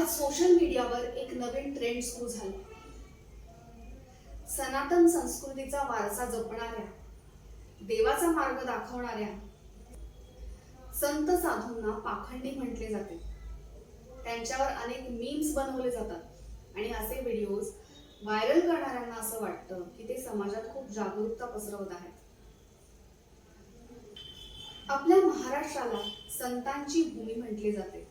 आज सोशल मीडियावर एक नवीन ट्रेंड सुरू झाला. सनातन संस्कृतीचा वारसा जपणाऱ्या देवाचा मार्ग दाखवणाऱ्या संत साधूंना पाखंडी म्हटले जाते. त्यांच्यावर अनेक मीम्स बनवले जातात आणि असे व्हिडिओज व्हायरल करणाऱ्यांना असं वाटतं की ते समाजात खूप जागरूकता पसरवत आहेत. आपल्या महाराष्ट्राला संतांची भूमी म्हटली जाते.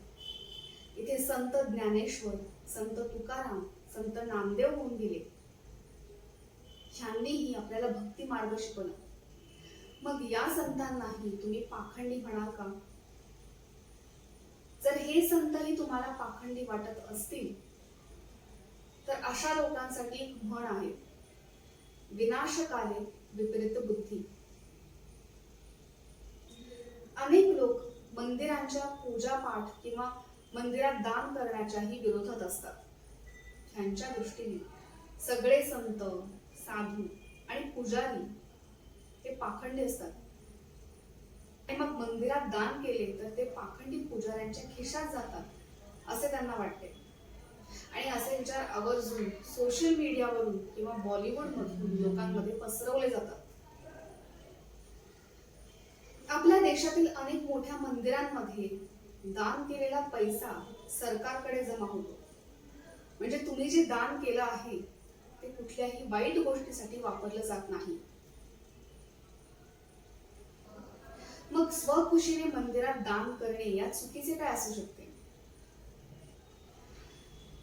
इथे संत ज्ञानेश्वर संत तुकाराम संत नामदेव होऊन गेले. ह्यांनीही आपल्याला भक्ती मार्ग शिकवला. मग या संतांनाही तुम्ही पाखंडी म्हणाल का? जर हे संतही तुम्हाला पाखंडी वाटत असतील तर अशा लोकांसाठी एक म्हण आहे. विनाशकाले विपरीत बुद्धी. अनेक लोक मंदिरांच्या पूजा पाठ किंवा मंदिरात दान करण्याच्याही विरोधात असतात. ह्यांच्या दृष्टीने सगळे संत साधू आणि पुजारी ते पाखंडी असतात. आणि मग मंदिरात दान केले तर ते पाखंडी पुजाऱ्यांच्या खिशात जातात असे त्यांना वाटते. आणि असे विचार आवर्जून सोशल मीडियावरून किंवा बॉलिवूडमधून लोकांमध्ये पसरवले जातात. आपल्या देशातील अनेक मोठ्या मंदिरांमध्ये दान केलेला पैसा सरकारकडे जमा होतो. म्हणजे तुम्ही जे दान केलं आहे ते कुठल्याही वाईट गोष्टीसाठी वापरलं जात नाही. मग स्वखुशीने मंदिरात दान करणे यात चुकीचे काय असू शकते?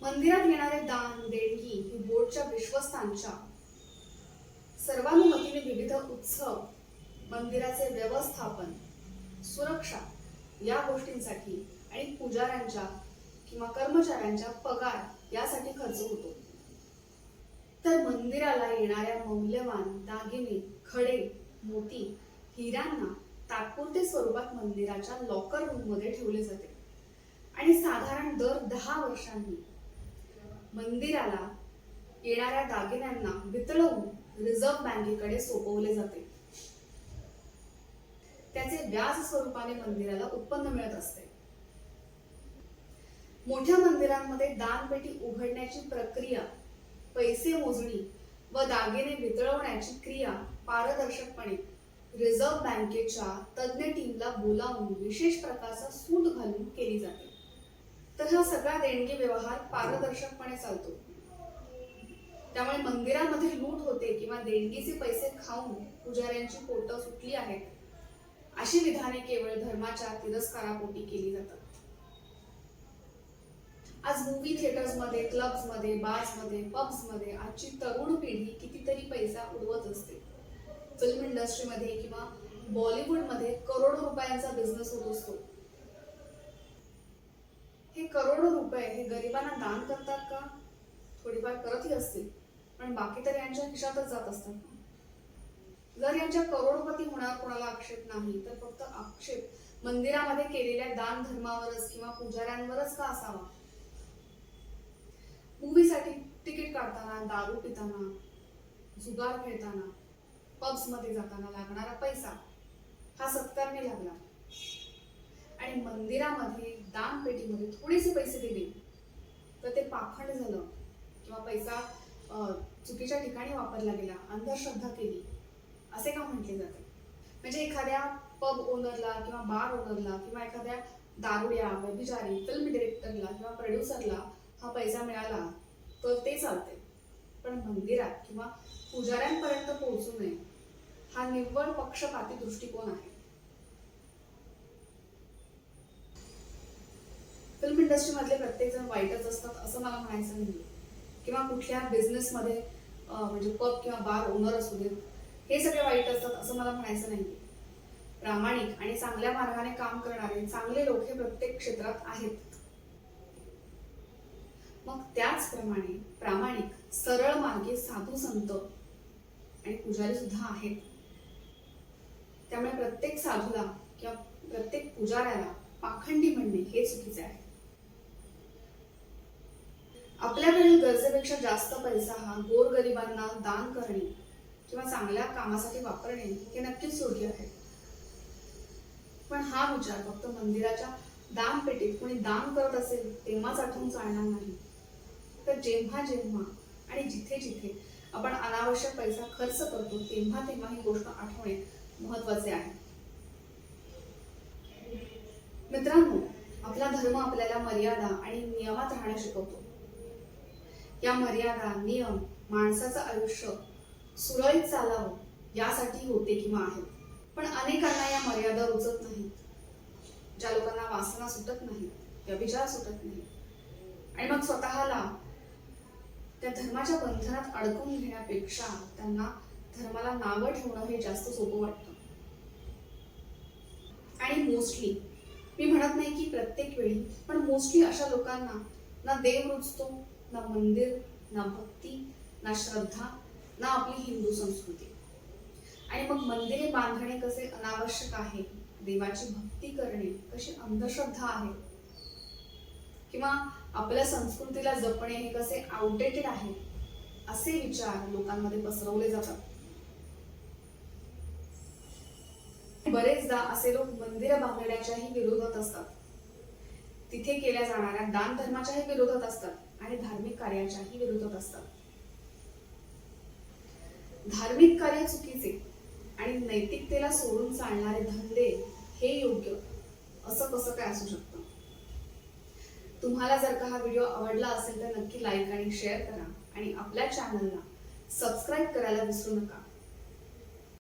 मंदिरात येणारे दान देणगी ही बोर्डच्या विश्वस्तांच्या सर्वानुमतीने विविध उत्सव मंदिराचे व्यवस्थापन सुरक्षा या गोष्टींसाठी आणि पुजाऱ्यांच्या किंवा कर्मचाऱ्यांच्या पगार यासाठी खर्च होतो. तर मंदिराला येणाऱ्या मौल्यवान दागिने खडे मोती हिऱ्यांना तात्पुरते स्वरूपात मंदिराच्या लॉकर रूममध्ये ठेवले जाते. आणि साधारण दर दहा वर्षांनी मंदिराला येणाऱ्या दागिन्यांना वितळवून रिझर्व्ह बँकेकडे सोपवले जाते. त्याचे व्याज स्वरूपाने मंदिराला उत्पन्न मिळत असते. मोठ्या मंदिरांमध्ये दानपेटी उघडण्याची प्रक्रिया पैसे मोजणी व दागिने वितळवण्याची क्रिया पारदर्शकपणे रिझर्व्ह बँकेच्या तज्ज्ञ टीमला बोलावून विशेष प्रकारचा सूट घालून केली जाते. तर हा सगळा देणगी व्यवहार पारदर्शकपणे चालतो. त्यामुळे मंदिरामध्ये लूट होते किंवा देणगीचे पैसे खाऊन पुजाऱ्यांची पोटं सुटली आहेत अशी विधाने केवळ धर्माच्या तिरस्कारापोटी केली जातात. आज मूवी थिएटर्समध्ये क्लब्समध्ये बार्समध्ये पब्समध्ये आजची तरुण पिढी कितीतरी पैसा उडवत असते. फिल्म इंडस्ट्रीमध्ये किंवा बॉलिवूडमध्ये करोडो रुपयांचा बिझनेस होत असतो. हे करोडो रुपये हे गरिबांना दान करतात का? थोडीफार करतही असतील. पण बाकी तर यांच्या खिशातच जात असतात. जर यांच्या करोडपती होणार कोणाला आक्षेप नाही तर फक्त आक्षेप मंदिरामध्ये केलेल्या दान धर्मावरच किंवा पुजाऱ्यांवरच का असावा? मूवीसाठी तिकीट काढताना दारू पिताना जुगार खेळताना पब्समध्ये जाताना लागणारा पैसा हा सत्कारने लागला. आणि मंदिरामध्ये दान पेटीमध्ये थोडेसे पैसे दिले तर ते पाखंड झालं किंवा पैसा चुकीच्या ठिकाणी वापरला गेला अंधश्रद्धा केली. असे का म्हटले जाते? म्हणजे एखाद्या पब ओनरला किंवा बार ओनरला किंवा एखाद्या दारुड्या व्यभिचारी फिल्म डिरेक्टरला किंवा प्रोड्युसरला हा पैसा मिळाला तर ते चालते. पण मंदिरात किंवा पुजाऱ्यांपर्यंत पोहोचू नये हा निव्वळ पक्षपाती दृष्टिकोन आहे. फिल्म इंडस्ट्रीमधले प्रत्येक जण वाईटच असतात असं मला म्हणायचं नाही किंवा कुठल्या बिझनेसमध्ये म्हणजे पब किंवा बार ओनर असू देत हे सगळे वाईट असतात असं मला म्हणायचं नाही प्रामाणिक आणि चांगल्या मार्गाने काम करणारे चांगले लोक हे प्रत्येक क्षेत्रात आहेत. मग त्याचप्रमाणे प्रामाणिक सरळ मार्गे साधू संत आणि पुजारी सुद्धा आहेत. त्यामुळे प्रत्येक साधूला किंवा प्रत्येक पुजाऱ्याला पाखंडी म्हणणे हे चुकीचे आहे. आपल्याकडील गरजेपेक्षा जास्त पैसा हा गोरगरिबांना दान करणे किंवा चांगल्या कामासाठी वापरणे हे नक्कीच सोडी आहे. पण हा विचार फक्त मंदिराच्या दानपेटीत कोणी दान करत असेल तेव्हाच आठवून चालणार नाही. तर जेव्हा जेव्हा आणि जिथे जिथे आपण अनावश्यक पैसा खर्च करतो तेव्हा तेव्हा ही गोष्ट आठवणे महत्त्वाचे आहे. मित्रांनो आपला धर्म आपल्याला मर्यादा आणि नियमात राहणं शिकवतो. या मर्यादा नियम माणसाचं आयुष्य सुरळीत चालावं यासाठी होते किंवा आहेत. पण अनेकांना या मर्यादा रुचत नाहीत. ज्या लोकांना वासना सुटत नाही व्यभिचार सुटत नाही आणि मग स्वतःला त्या धर्माच्या बंधनात अडकून घेण्यापेक्षा त्यांना धर्माला नावं ठेवणं हे जास्त सोपं वाटतं. आणि मोस्टली मी म्हणत नाही की प्रत्येक वेळी पण मोस्टली अशा लोकांना ना देव रुजतो ना मंदिर ना भक्ती ना श्रद्धा ना आपली हिंदू संस्कृती. आणि मग मंदिरे बांधणे कसे अनावश्यक आहे? देवाची भक्ती करणे कशी अंधश्रद्धा आहे? किंवा आपल्या संस्कृतीला जपणे हे कसे आउटडेटेड आहे? असे विचार लोकांमध्ये पसरवले जातात. बरेचदा असे लोक मंदिर बांधण्याच्याही विरोधात असतात. तिथे केल्या जाणाऱ्या दान धर्माच्याही विरोधात असतात आणि धार्मिक कार्याच्याही विरोधात असतात. धार्मिक कार्य चुकीचे आणि नैतिकतेला सोडून चालणारे धंदे हे योग्य असं कसं काय असू शकतं? तुम्हाला जर का हा व्हिडिओ आवडला असेल तर नक्की लाईक आणि शेअर करा आणि आपल्या चॅनलला सबस्क्राईब करायला विसरू नका.